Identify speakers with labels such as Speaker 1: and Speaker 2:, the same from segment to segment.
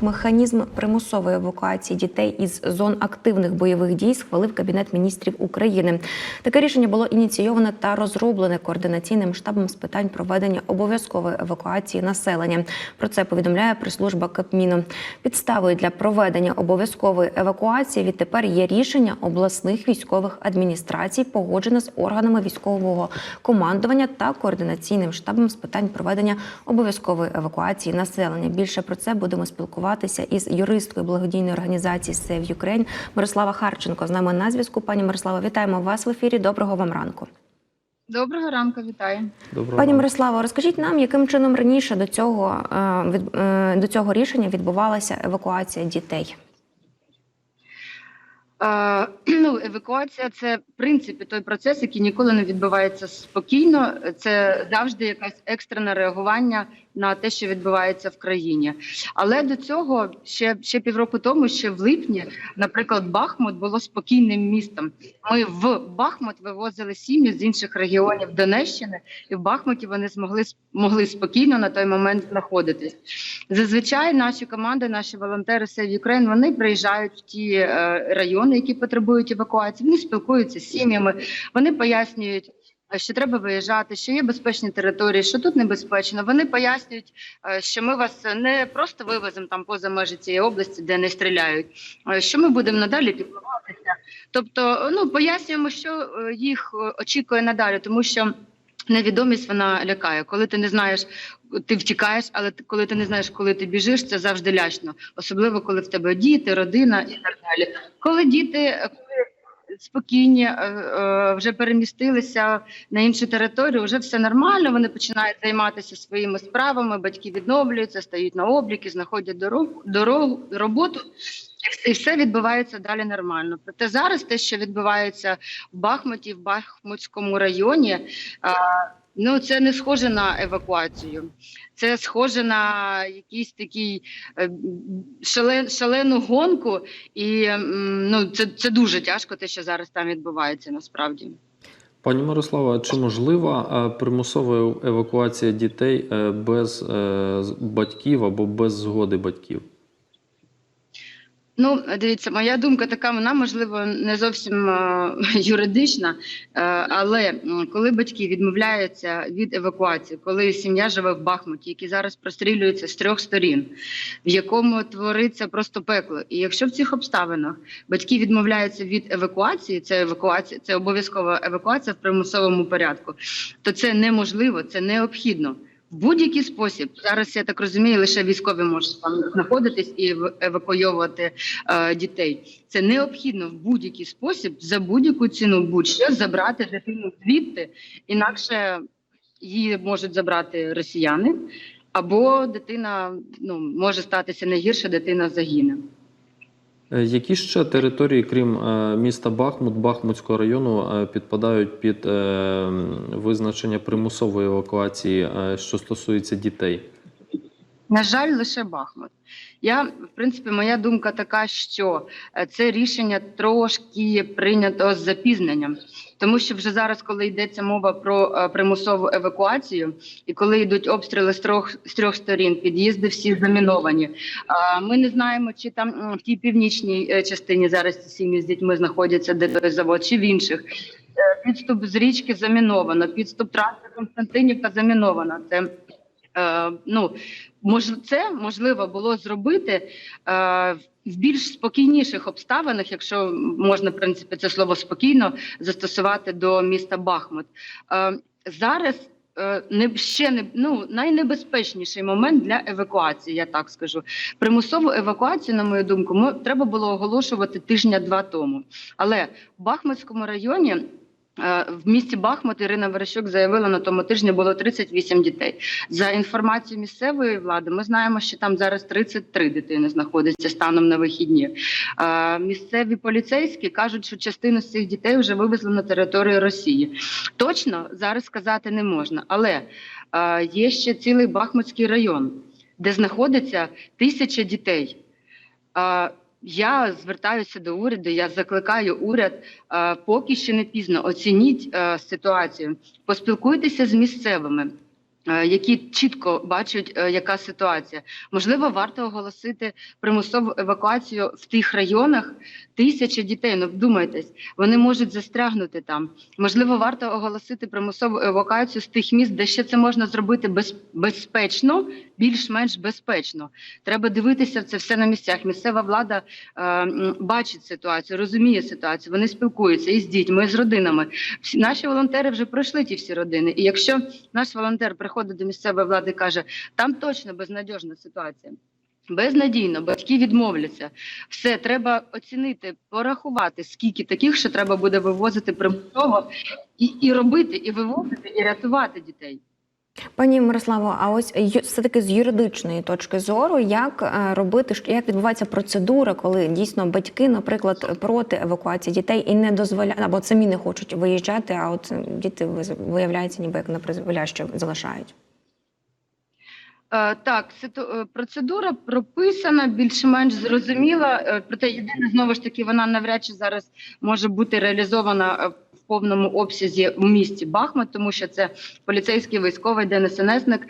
Speaker 1: Механізм примусової евакуації дітей із зон активних бойових дій схвалив Кабінет міністрів України. Таке рішення було ініційоване та розроблене координаційним штабом з питань проведення обов'язкової евакуації населення. Про це повідомляє прес-служба Кабміну. Підставою для проведення обов'язкової евакуації відтепер є рішення обласних військових адміністрацій, погоджене з органами військового командування та координаційним штабом з питань проведення обов'язкової евакуації населення. Більше про це будемо спілкуватися із юристкою благодійної організації Save Ukraine Мирослава Харченко. З нами на зв'язку. Пані Мирослава, вітаємо вас в ефірі. Доброго вам ранку.
Speaker 2: Доброго ранку, вітаю.
Speaker 3: Доброго
Speaker 1: Пані
Speaker 3: ранку.
Speaker 1: Мирославо, розкажіть нам, яким чином раніше до цього е, від е, до цього рішення відбувалася евакуація дітей?
Speaker 2: Е, ну, евакуація це в принципі той процес, який ніколи не відбувається спокійно. Це завжди якесь екстрене реагування на те, що відбувається в країні. Але до цього ще, ще півроку тому, ще в липні, наприклад, Бахмут було спокійним містом. Ми в Бахмут вивозили сім'ї з інших регіонів Донеччини, і в Бахмуті вони змогли могли спокійно на той момент знаходитись. Зазвичай наші команди, наші волонтери Save Ukraine, вони приїжджають в ті е, райони, які потребують евакуації. Вони спілкуються з сім'ями, вони пояснюють. Що треба виїжджати, що є безпечні території, що тут небезпечно. Вони пояснюють, е, що ми вас не просто вивеземо там поза межі цієї області, де не стріляють, що ми будемо надалі піклуватися. Тобто, ну пояснюємо, що е, їх е, очікує надалі, тому що невідомість вона лякає. Коли ти не знаєш, ти втікаєш, але коли ти не знаєш, коли ти біжиш, це завжди лячно. Особливо коли в тебе діти, родина і так далі. Коли діти коли спокійні, е, е, вже перемістилися на іншу територію, вже все нормально. Вони починають займатися своїми справами. Батьки відновлюються, стають на обліки, знаходять дорогу, дорогу роботу. І все- відбувається далі нормально. Проте зараз те, що відбувається в Бахмуті, в Бахмутському районі, ну це не схоже на евакуацію. Це схоже на якийсь такий е, шален, шалену гонку, і ну це, це дуже тяжко, те, що зараз там відбувається насправді.
Speaker 3: Пані Мирослава, чи можлива е, примусова евакуація дітей е, без батьків або без згоди батьків?
Speaker 2: Ну, дивіться, моя думка така, вона можливо не зовсім е, юридична, е, але коли батьки відмовляються від евакуації, коли сім'я живе в Бахмуті, який зараз прострілюється з трьох сторін, в якому твориться просто пекло. І якщо в цих обставинах батьки відмовляються від евакуації, це евакуація, це обов'язкова евакуація в примусовому порядку, то це неможливо, це необхідно. Будь-який спосіб зараз я так розумію, лише військові можуть там знаходитись і ев- евакуйовувати е, дітей. Це необхідно в будь-який спосіб за будь-яку ціну будь-що забрати дитину звідти, інакше її можуть забрати росіяни, або дитина ну може статися не гірше, дитина загине.
Speaker 3: Е, Які ще території, крім е, міста Бахмут, Бахмутського району, е, підпадають під визначення примусової евакуації, що стосується дітей?
Speaker 2: На жаль, лише Бахмут. Я, в принципі, моя думка така, що е, це рішення трошки прийнято з запізненням, тому що вже зараз, коли йдеться мова про е, примусову евакуацію, і коли йдуть обстріли з трьох з трьох сторін, під'їзди всі заміновані. А, Ми не знаємо, чи там в тій північній е, частині зараз ці сім'ї з дітьми знаходяться, де той завод, чи в інших. Е, Підступ з річки заміновано, підступ траси Константинівка замінована. Це е, ну мож, це можливо було зробити е, в більш спокійніших обставинах, якщо можна в принципі це слово спокійно застосувати до міста Бахмут. Е, зараз е, не ще не ну найнебезпечніший момент для евакуації, я так скажу. Примусову евакуацію, на мою думку, мо- треба було оголошувати тижня-два тому. Але в Бахмутському районі. Е, В місті Бахмут Ірина Верещук заявила на тому тижні було 38 дітей. За інформацією місцевої влади, ми знаємо, що там зараз 33 дитини знаходяться станом на вихідні. Е, Місцеві поліцейські кажуть, що частину з цих дітей вже вивезли на територію Росії. Точно зараз сказати не можна, але е, є ще цілий Бахмутський район, де знаходиться тисяча дітей. Я звертаюся до уряду. Я закликаю уряд, е, поки ще не пізно. Оцініть е, ситуацію, поспілкуйтеся з місцевими. Е, які чітко бачать, е, яка ситуація. Можливо, варто оголосити примусову евакуацію в тих районах тисячі дітей. Ну вдумайтесь, вони можуть застрягнути там. Можливо, варто оголосити примусову евакуацію з тих міст, де ще це можна зробити без, безпечно, більш-менш безпечно. Треба дивитися це все на місцях. Місцева влада е, бачить ситуацію, розуміє ситуацію. Вони спілкуються і з дітьми, з родинами. Всі наші волонтери вже пройшли ті всі родини. І якщо наш волонтер приходить до місцевої влади і каже, там точно безнадіжна ситуація. Безнадійно, батьки відмовляться. Все треба оцінити, порахувати, скільки таких, ще треба буде вивозити примусово і, і робити, і вивозити, і рятувати дітей.
Speaker 1: Пані Мирославо, а ось все-таки з юридичної точки зору, як е, робити, як відбувається процедура, коли дійсно батьки, наприклад, проти евакуації дітей і не дозволяють, або самі не хочуть виїжджати, а от е, діти виявляється, ніби як на призволяще залишають.
Speaker 2: Е, Так, процедура прописана, більш-менш зрозуміла. Проте єдине знову ж таки, вона навряд чи зараз може бути реалізована в повному обсязі у місті Бахмут, тому що це поліцейський військовий ДНСНСник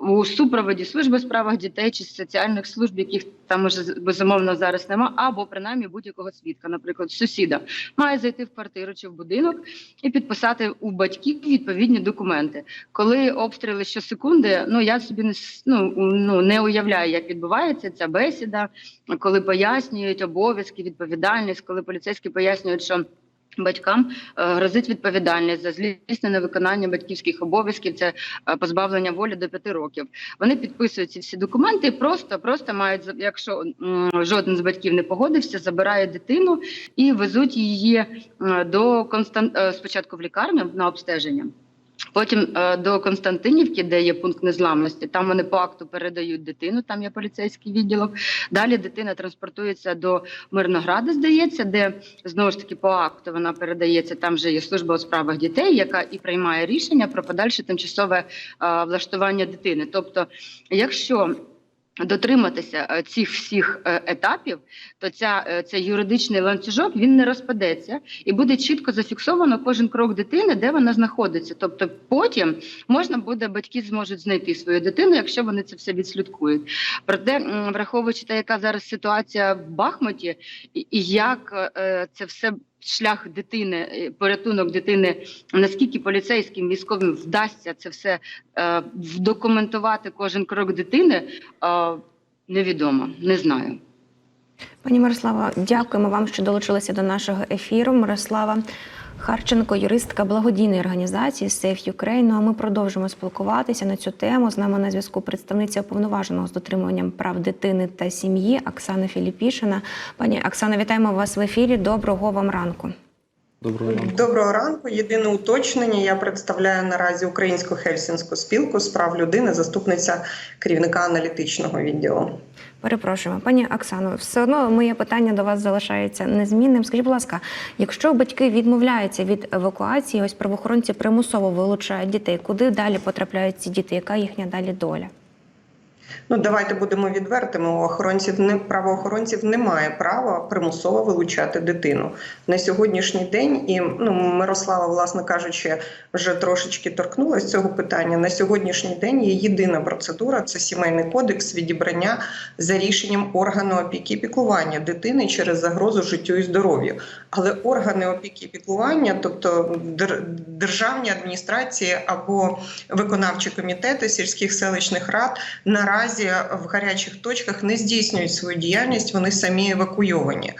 Speaker 2: у супроводі служби справах дітей чи соціальних служб, яких там уже безумовно зараз нема, або принаймні будь-якого свідка, наприклад, сусіда, має зайти в квартиру чи в будинок і підписати у батьків відповідні документи. Коли обстріли щосекунди, ну я собі не ну, ну не уявляю, як відбувається ця бесіда, коли пояснюють обов'язки, відповідальність, коли поліцейські пояснюють, що. Батькам е, грозить відповідальність за злісне невиконання батьківських обов'язків, це е, позбавлення волі до п'яти років. Вони підписують ці всі документи, і просто просто мають якщо жоден з батьків не погодився, забирає дитину і везуть її е, до Констан... е, спочатку в лікарню на обстеження. Потім е, до Константинівки, де є пункт незламності, там вони по акту передають дитину, там є поліцейський відділок. Далі дитина транспортується до Мирнограда, здається, де знову ж таки по акту вона передається. Там вже є служба у справах дітей, яка і приймає рішення про подальше тимчасове е, влаштування дитини. Тобто, якщо Дотриматися е, цих всіх е, етапів, то ця е, цей юридичний ланцюжок він не розпадеться і буде чітко зафіксовано кожен крок дитини, де вона знаходиться. Тобто, потім можна буде батьки зможуть знайти свою дитину, якщо вони це все відслідкують. Проте, враховуючи те, яка зараз ситуація в Бахмуті, і, як це все шлях дитини, е, порятунок дитини, наскільки поліцейським військовим вдасться це все е, вдокументувати кожен крок дитини, е, невідомо, не знаю.
Speaker 1: Пані Мирослава, дякуємо вам, що долучилися до нашого ефіру. Мирослава Харченко, юристка благодійної організації Safe Ukraine. Ну а ми продовжимо спілкуватися на цю тему. З нами на зв'язку представниця уповноваженого з дотримуванням прав дитини та сім'ї Оксана Філіпішина. Пані Оксана, вітаємо вас в ефірі. Доброго вам ранку.
Speaker 3: Доброго ранку.
Speaker 4: Доброго ранку. Єдине уточнення. Я представляю наразі Українську Хельсінську спілку з прав людини, заступниця керівника аналітичного відділу.
Speaker 1: Перепрошуємо, пані Оксано, все одно моє питання до вас залишається незмінним. Скажіть, будь ласка, якщо батьки відмовляються від евакуації, ось правоохоронці примусово вилучають дітей, куди далі потрапляють ці діти? Яка їхня далі доля?
Speaker 4: Ну давайте будемо відвертими. У охоронців не правоохоронців немає права примусово вилучати дитину на сьогоднішній день. І ну Мирослава, власне кажучи, вже трошечки торкнулася цього питання. На сьогоднішній день є єдина процедура: це сімейний кодекс відібрання за рішенням органу опіки і піклування дитини через загрозу життю і здоров'ю. Але органи опіки і піклування, тобто дер- державні адміністрації або виконавчі комітети сільських селищних рад, наразі в гарячих точках не здійснюють свою діяльність, вони самі евакуйовані.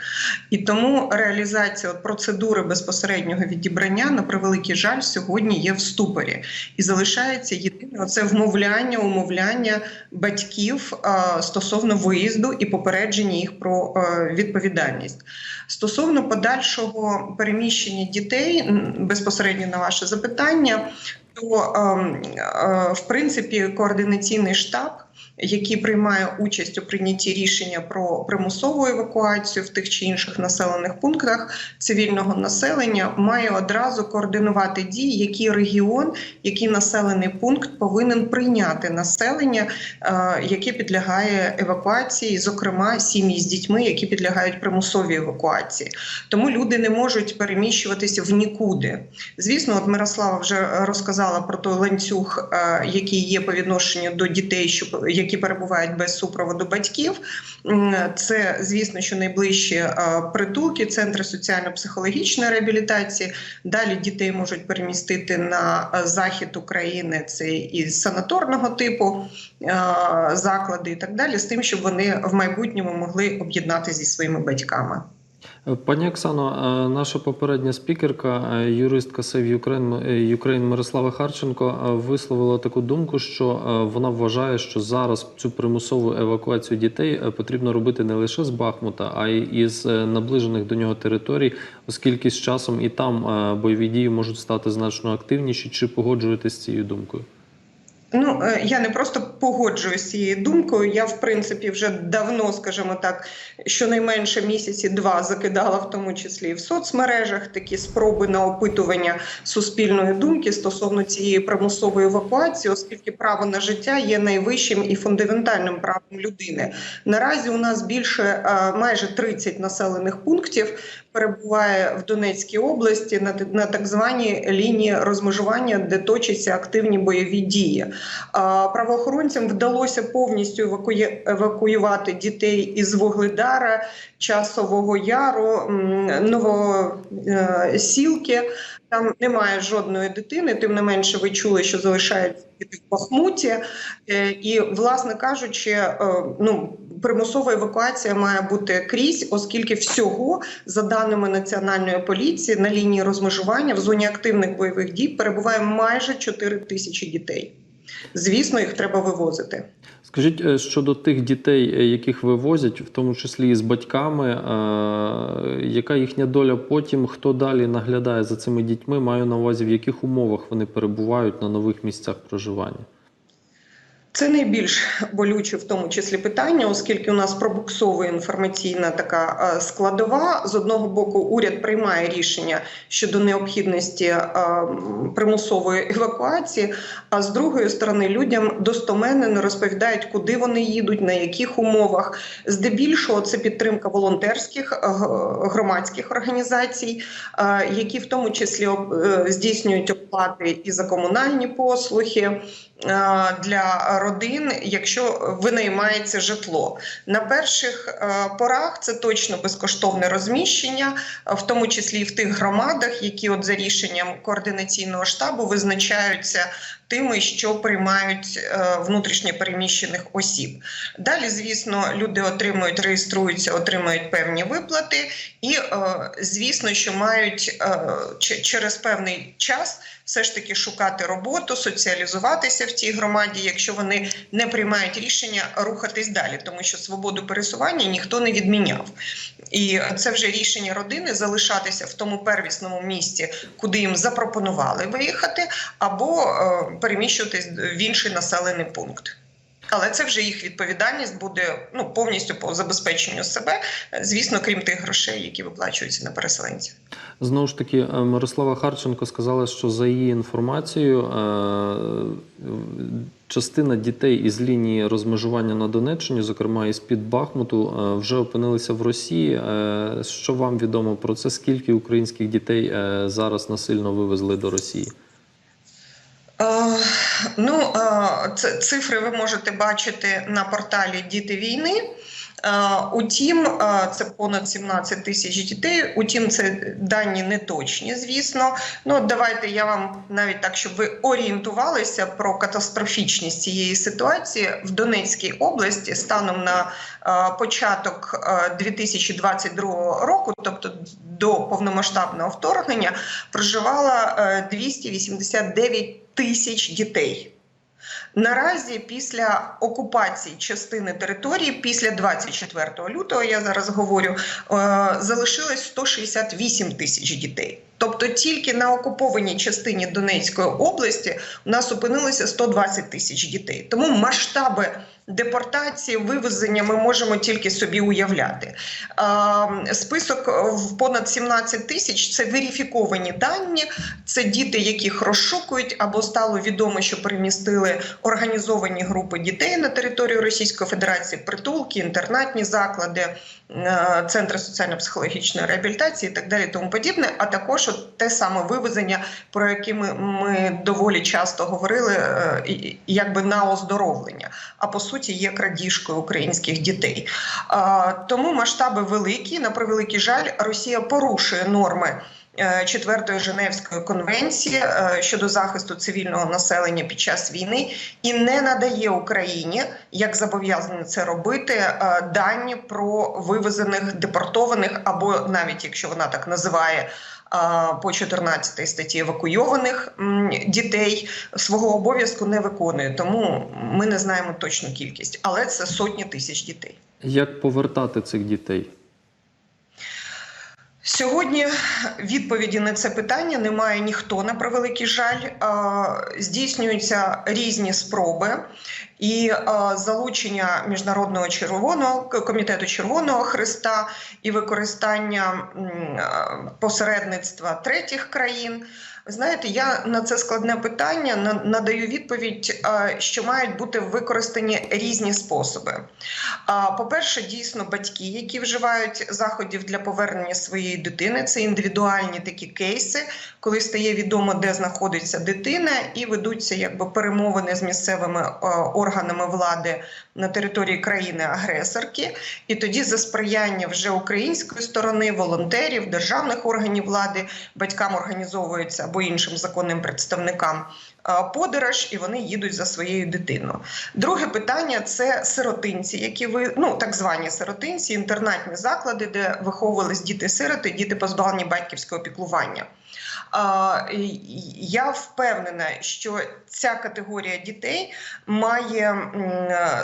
Speaker 4: І тому реалізація процедури безпосереднього відібрання на превеликий жаль сьогодні є в ступорі і залишається єдине це вмовляння, умовляння батьків стосовно виїзду і попередження їх про відповідальність. Стосовно подальшого переміщення дітей, безпосередньо на ваше запитання, то ем, е, в принципі координаційний штаб який приймає участь у прийнятті рішення про примусову евакуацію в тих чи інших населених пунктах цивільного населення, має одразу координувати дії, який регіон, який населений пункт повинен прийняти населення, е, яке підлягає евакуації, зокрема сім'ї з дітьми, які підлягають примусовій евакуації. Тому люди не можуть переміщуватися в нікуди. Звісно, от Мирослава вже розказала про той ланцюг, е, який є по відношенню до дітей, що які перебувають без супроводу батьків. Це звісно, що найближчі е, притулки, центри соціально-психологічної реабілітації. Далі дітей можуть перемістити на е, захід України. Це і санаторного типу е, заклади, і так далі, з тим, щоб вони в майбутньому могли об'єднатися зі своїми батьками.
Speaker 3: Пані Оксано, е, наша попередня спікерка, е, юристка е, Ukraine Мирослава Харченко е, висловила таку думку, що вона вважає, що зараз цю примусову евакуацію дітей потрібно робити не лише з Бахмута, а й із наближених до нього територій, оскільки з часом і там бойові дії можуть стати значно активніші. Чи погоджуєтесь з цією думкою?
Speaker 4: Ну, е, я не просто погоджуюсь цією думкою. Я, в принципі, вже давно, скажімо так, щонайменше місяці два закидала, в тому числі і в соцмережах, такі спроби на опитування суспільної думки стосовно цієї примусової евакуації, оскільки право на життя є найвищим і фундаментальним правом людини. Наразі у нас більше е, майже 30 населених пунктів перебуває в Донецькій області на, на так званій лінії розмежування, де точаться активні бойові дії. А, Правоохоронцям вдалося повністю евакуювати дітей із Вугледара, Часового Яру, Новосілки. Там немає жодної дитини. Тим не менше, ви чули, що залишаються діти в Бахмуті. Е, І, власне кажучи, е, ну примусова евакуація має бути крізь, оскільки всього, за даними національної поліції, на лінії розмежування в зоні активних бойових дій перебуває майже 4 тисячі дітей. Звісно, їх треба вивозити.
Speaker 3: Скажіть е, щодо тих дітей, е, яких вивозять, в тому числі і з батьками, е, яка їхня доля потім, хто далі наглядає за цими дітьми, маю на увазі, в яких умовах вони перебувають на нових місцях проживання?
Speaker 4: Це найбільш болюче в тому числі питання, оскільки у нас пробуксовує інформаційна така е, складова. З одного боку, уряд приймає рішення щодо необхідності е, примусової евакуації, а з другої сторони людям достоменно розповідають, куди вони їдуть, на яких умовах. Здебільшого це підтримка волонтерських е, громадських організацій, які в тому числі здійснюють оплати і за комунальні послуги для родин, якщо винаймається житло. На перших е, порах це точно безкоштовне розміщення, е, в тому числі і в тих громадах, які от за рішенням координаційного штабу визначаються тими, що приймають е, внутрішньо переміщених осіб. Далі, звісно, люди отримують, реєструються, отримують певні виплати, і е, звісно, що мають е, через певний час все ж таки шукати роботу, соціалізуватися в цій громаді, якщо вони не приймають рішення рухатись далі, тому що свободу пересування ніхто не відміняв. І це вже рішення родини залишатися в тому первісному місці, куди їм запропонували виїхати, або переміщуватись в інший населений пункт. Але це вже їх відповідальність буде ну повністю по забезпеченню себе, звісно, крім тих грошей, які виплачуються на переселенців.
Speaker 3: Знову ж таки, е, Мирослава Харченко сказала, що за її інформацією, е, частина дітей із лінії розмежування на Донеччині, зокрема із під Бахмуту, е, вже опинилися в Росії. Що вам відомо про це? Скільки українських дітей зараз насильно вивезли до Росії?
Speaker 4: Е, Ну, е, цифри ви можете бачити на порталі Діти війни. Е, Утім, це понад 17 тисяч дітей. Утім, це дані не точні, звісно. Ну, давайте я вам навіть так, щоб ви орієнтувалися про катастрофічність цієї ситуації в Донецькій області станом на початок е, 2022 року, тобто до повномасштабного вторгнення, проживало е, 289 тисяч дітей. Наразі після окупації частини території, після 24 лютого, я зараз говорю, е, залишилось 168 тисяч дітей. Тобто тільки на окупованій частині Донецької області у нас опинилося 120 тисяч дітей. Тому масштаби депортації, вивезення ми можемо тільки собі уявляти. Е, Список в понад 17 тисяч це верифіковані дані. Це діти, яких розшукують, або стало відомо, що перемістили організовані групи дітей на територію Російської Федерації, притулки, інтернатні заклади, е, центри соціально-психологічної реабілітації і так далі, тому подібне. А також те саме вивезення, про яке ми, ми доволі часто говорили, е, якби на оздоровлення. А по суті, є крадіжкою українських дітей. Е, Тому масштаби великі. На превеликий жаль, Росія порушує норми. е, Четвертої Женевської конвенції щодо захисту цивільного населення під час війни і не надає Україні, як зобов'язані це робити, дані про вивезених депортованих, або навіть якщо вона так називає. По 14 статті евакуйованих дітей свого обов'язку не виконує, тому ми не знаємо точну кількість, але це сотні тисяч дітей.
Speaker 3: Як повертати цих дітей?
Speaker 4: Сьогодні відповіді на це питання немає ніхто на превеликий жаль. Здійснюються різні спроби, і залучення міжнародного червоного комітету Червоного Христа і використання посередництва третіх країн. Ви Знаєте, я на це складне питання на- надаю відповідь, що мають бути використані різні способи. По-перше, дійсно батьки, які вживають заходів для повернення своєї дитини, це індивідуальні такі кейси, коли стає відомо, де знаходиться дитина, і ведуться якби перемовини з місцевими органами влади на території країни-агресорки. І тоді за сприяння вже української сторони, волонтерів, державних органів влади, батькам організовується або іншим законним представникам е, подорож, і вони їдуть за своєю дитиною. Друге питання це сиротинці, які ви ну так звані сиротинці, інтернатні заклади, де виховувались діти-сироти, діти позбавлені батьківського піклування. Я впевнена, що ця категорія дітей має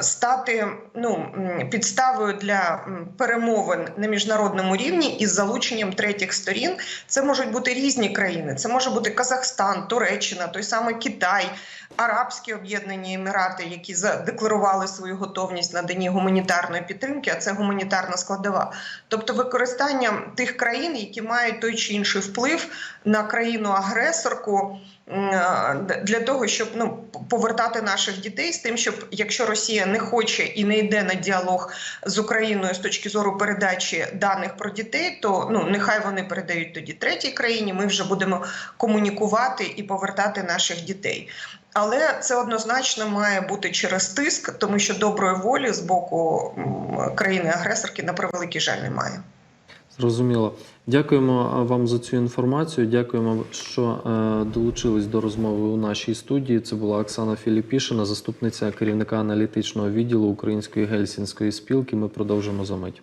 Speaker 4: стати ну, підставою для перемовин на міжнародному рівні із залученням третіх сторін. Це можуть бути різні країни. Це може бути Казахстан, Туреччина, той самий Китай, Арабські Об'єднані Емірати, які задекларували свою готовність наданні гуманітарної підтримки, а це гуманітарна складова. Тобто використання тих країн, які мають той чи інший вплив на країну-агресорку е, для того, щоб ну повертати наших дітей з тим, щоб якщо Росія не хоче і не йде на діалог з Україною з точки зору передачі даних про дітей, то ну нехай вони передають тоді третій країні. Ми вже будемо комунікувати і повертати наших дітей. Але це однозначно має бути через тиск, тому що доброї волі з боку країни-агресорки на превеликий жаль немає.
Speaker 3: Зрозуміло. Дякуємо вам за цю інформацію. Дякуємо, що е, долучились до розмови у нашій студії. Це була Оксана Філіпішина, заступниця керівника аналітичного відділу Української гельсінської спілки. Ми продовжимо за мить.